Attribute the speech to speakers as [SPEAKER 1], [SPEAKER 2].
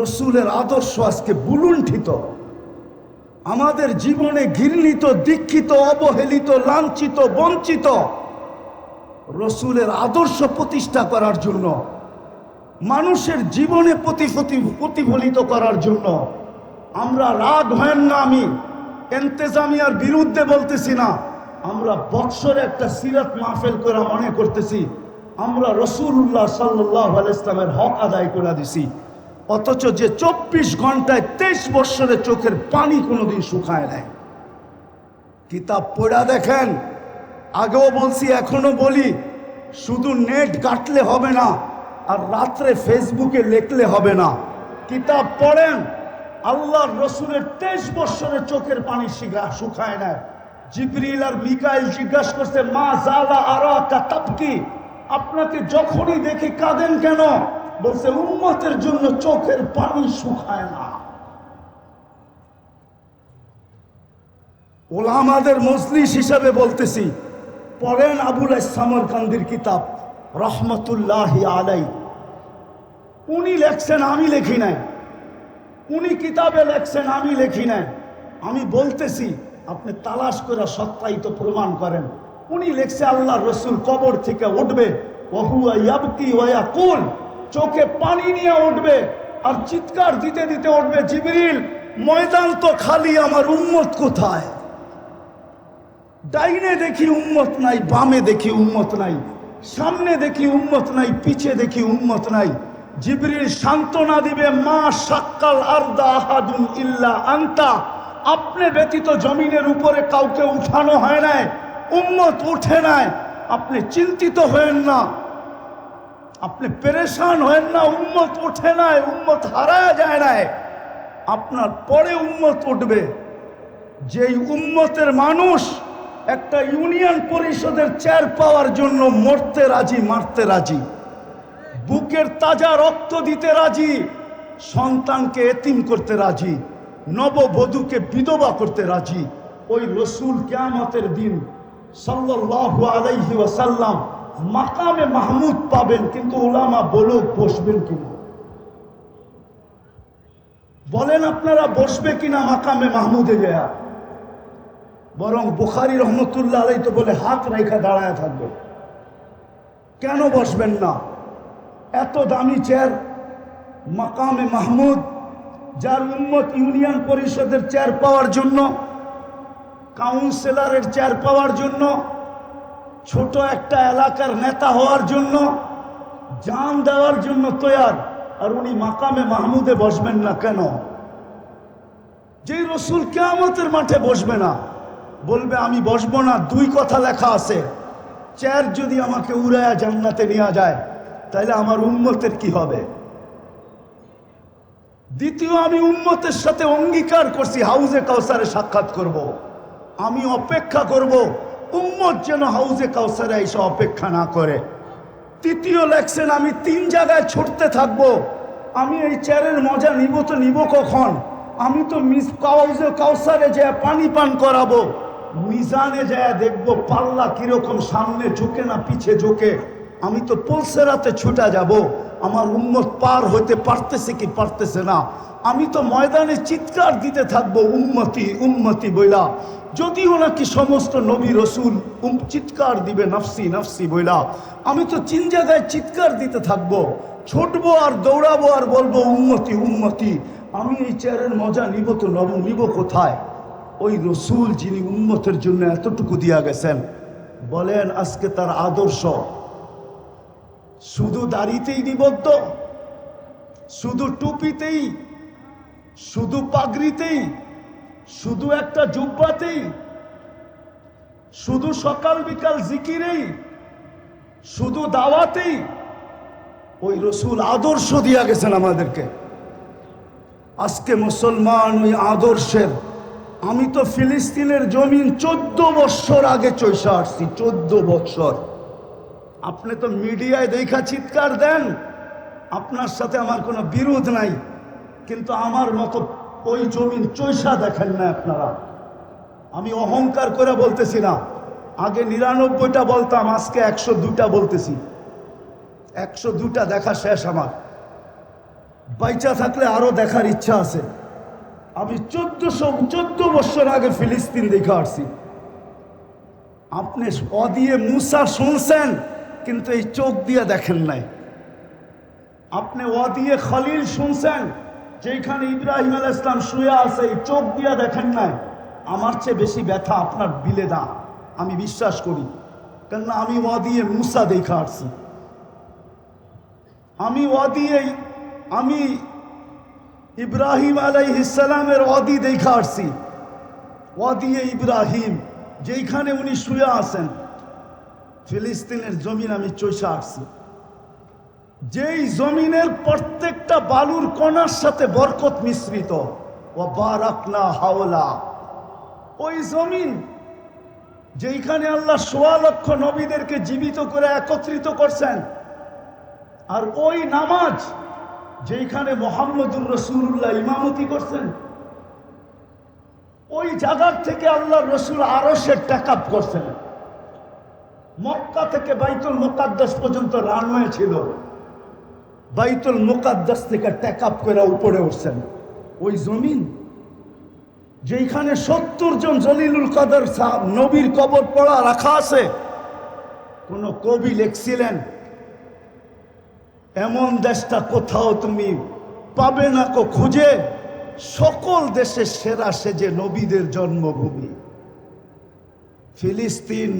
[SPEAKER 1] রসুলের আদর্শ আজকে বুলুণ্ঠিত। আমাদের জীবনে ঘৃণিত, দীক্ষিত, অবহেলিত, লাঞ্ছিত, বঞ্চিত রসুলের আদর্শ প্রতিষ্ঠা করার জন্য, মানুষের জীবনে প্রতিফলিত করার জন্য আমরা রাগ হয়েন না আমি এন্তেজামিয়ার বিরুদ্ধে বলতেছি না। আমরা বৎসরে একটা সিরাত মাহফেল করে মনে করতেছি। আমরা রসুল্লাহ সাল্লাহ ইসলামের হক আদায় করে দিছি। অথচ যে চব্বিশ ঘন্টায় তেইশ বৎসরে চোখের পানি কোনোদিন শুকায় নাই। কিতাব পড়া দেখেন, আগেও বলছি, এখনও বলি, শুধু নেট কাটলে হবে না, আর রাত্রে ফেসবুকে লিখলে হবে না। কিতাব পড়েন আল্লাহ রসুলের তেইশ বৎসরের চোখের পানি শুকায় না জিবরিল আর মিকাইল জিজ্ঞাসা করছে, মা জালা আর কাতাব কি আপনাকে যখনই দেখি কাঁদেন কেন? বলছে, উম্মতের জন্য চোখের পানি শুকায় না। ওলামাদের মজলিস হিসাবে বলতেছি, পড়েন আবুল সামরকান্দির কিতাব, রহমতুল্লাহ আলাই উনি লেখছেন, আমি লেখি নাই। উনি কিতাবে লেখছেন, আমি লেখি নাই। আমি বলতেছি, আপনি তালাশ করে সত্যায়িত প্রমাণ করেন। উনি লেখছে আল্লাহ রসুল কবর থেকে উঠবে, ওহুয়া ইয়াবকি ওয়া কুল চোখে পানি নিয়ে উঠবে আর চিৎকার দিতে দিতে উঠবে, জিবরিল, ময়দান তো খালি, আমার উম্মত কোথায়? ডাইনে দেখি উম্মত নাই, বামে দেখি উম্মত নাই, সামনে দেখি উম্মত নাই, পিছে দেখি উম্মত নাই। জিবরিল সান্ত্বনা দিবে, মা সাক্কাল আরদা ইল্লা আন্তা। আপনি ব্যতীত জমিনের উপরে কাউকে উঠানো হয় নাই, উম্মত উঠে নাই। আপনি চিন্তিত হয়েন না আপনি পেরেশান হয়েন না, উম্মত ওঠে নাই, উম্মত হারায় যায় নাই। আপনার পরে উম্মত উঠবে। যেই উম্মতের মানুষ একটা ইউনিয়ন পরিষদের চেয়ার পাওয়ার জন্য মরতে রাজি, মারতে রাজি, বুকের তাজা রক্ত দিতে রাজি, সন্তানকে এতিম করতে রাজি, নববধূকে বিধবা করতে রাজি, ওই রসুল কেয়ামতের দিন সাল্লাল্লাহু আলাইহি ওয়াসাল্লাম মাকামে মাহমুদ পাবেন, কিন্তু ওলামা বলুক, বসবেন কিনা? বলেন আপনারা বসবে কিনা মাকামে মাহমুদে গেয়া? বরং বুখারি রহমতুল্লাহ আলাই তো বলে, হাত রেখা দাঁড়ায় থাকবে। কেন বসবেন না? এত দামি চেয়ার মাকামে মাহমুদ, যার উন্মত ইউনিয়ন পরিষদের চেয়ার পাওয়ার জন্য, কাউন্সিলরের চেয়ার পাওয়ার জন্য ছোট একটা এলাকার নেতা হওয়ার জন্য, জান দেওয়ার জন্য তৈয়ার। আর উনি মাকামে মাহমুদে বসবেন না কেন? যেই রসুল কেয়ামতের মাঠে বসবে না, বলবে, আমি বসবো না, দুই কথা লেখা আছে। চেয়ার যদি আমাকে উড়ায়া জান্নাতে নেওয়া যায় তাহলে আমার উন্মতের কি হবে? দ্বিতীয়, আমি উন্মতের সাথে অঙ্গীকার করছি, হাউজে কাউসারে সাক্ষাৎ করব। আমি অপেক্ষা করব উম্মত যেন হাউজে কাউসারে এসে অপেক্ষা না করে। তৃতীয় লেখছেন আমি তিন জায়গায় ছুটতে থাকব। আমি এই চেয়ারের মজা নিব তো নিব কখন? আমি তো মিস কাউজে কাউসারে যে পানি পান করাবো। মিজানে যায় দেখব পাল্লা কীরকম সামনে ঝুঁকে না পিছে ঝুঁকে। আমি তো পলসেরাতে ছুটা যাব। আমার উন্মত পার হতে পারতেছে কি পারতেছে না। আমি তো ময়দানে চিৎকার দিতে থাকব উন্মতি উন্মতি বইলা। যদিও নাকি সমস্ত নবী রসুল চিৎকার দিবে, নফসি নফসি বইলা, আমি তো চিন জায়গায় চিৎকার দিতে থাকব, ছুটবো আর দৌড়াবো আর বলব উন্মতি উন্মতি আমি এই চেয়ারের মজা নিব তো নব নিব কোথায়? ওই রসুল যিনি উন্মতের জন্য এতটুকু দিয়া গেছেন, বলেন আজকে তার আদর্শ। শুধু দাড়িতেই নিবদ্ধ, শুধু টুপিতেই, শুধু পাগড়িতেই শুধু একটা জুব্বাতেই শুধু সকাল বিকাল জিকিরেই, শুধু দাওয়াতেই ওই রসুল আদর্শ দিয়া গেছেন আমাদেরকে। আজকে মুসলমান ওই আদর্শের, আমি তো ফিলিস্তিনের জমিন চোদ্দ বৎসর আগে চৈসা আসছি, চোদ্দ বৎসর। আপনি তো মিডিয়ায় দেখা চিৎকার দেন, আপনার সাথে আমার কোনো বিরোধ নাই, কিন্তু আমার মতো ওই জমিন চৈসা দেখেন না আপনারা। আমি অহংকার করে বলতেছি না। আগে নিরানব্বইটা বলতাম, আজকে একশো দুটা বলতেছি। একশো দুটা দেখা শেষ আমার। বাইচা থাকলে আরও দেখার ইচ্ছা আছে। আমি চোদ্দশো, চোদ্দ বছর আগে ফিলিস্তিন দেখে আসছি। আপনি অদিয়ে মুসা শুনছেন, কিন্তু এই চোখ দিয়ে দেখেন নাই। আপনি অদিয়ে খলিল শুনছেন যেখানে ইব্রাহিম আল ইসলাম শুয়ে আছে, এই চোখ দিয়া দেখেন নাই। আমার চেয়ে বেশি ব্যথা আপনার বিলে দা, আমি বিশ্বাস করি। কেননা আমি অদিয়ে মুসা দেখে আসছি। আমি অদিয়ে আমি ইব্রাহিম আলাইহিসালামের ওয়াদি দেখা আসছি। ওয়াদিয়ে ইব্রাহিম, যেইখানে উনি শুয়ে আছেন, ফিলিস্তিনের জমিন আমি চৈশা আসছি। যেই জমিনের প্রত্যেকটা বালুর কণার সাথে বরকত মিশ্রিত। ও বারাকনা হাওলা। ওই জমিন যেইখানে আল্লাহ সোয়া লক্ষ নবীদেরকে জীবিত করে একত্রিত করছেন, আর ওই নামাজ যেইখানে মোহাম্মদুর রসুল্লাহ ইমামতি করছেন, ওই জায়গার থেকে আল্লাহ রসুল আরও সে ট্যাকআপ করছেন। মক্কা থেকে বাইতুল মোকাদ্দাস পর্যন্ত রানওয়ে ছিল। বাইতুল মোকাদ্দাস থেকে ট্যাক আপ করে উপরে উঠছেন। ওই জমিন যেখানে সত্তর জন জলিলুল কাদের নবীর কবর পড়া রাখা আছে, কোন কবি লিখছিলেন, এমন দেশটা কোথাও তুমি পাবে না কো খুঁজে, সকল দেশের সেরা সেজে নবীদের জন্মভূমি। ফিলিস্তিন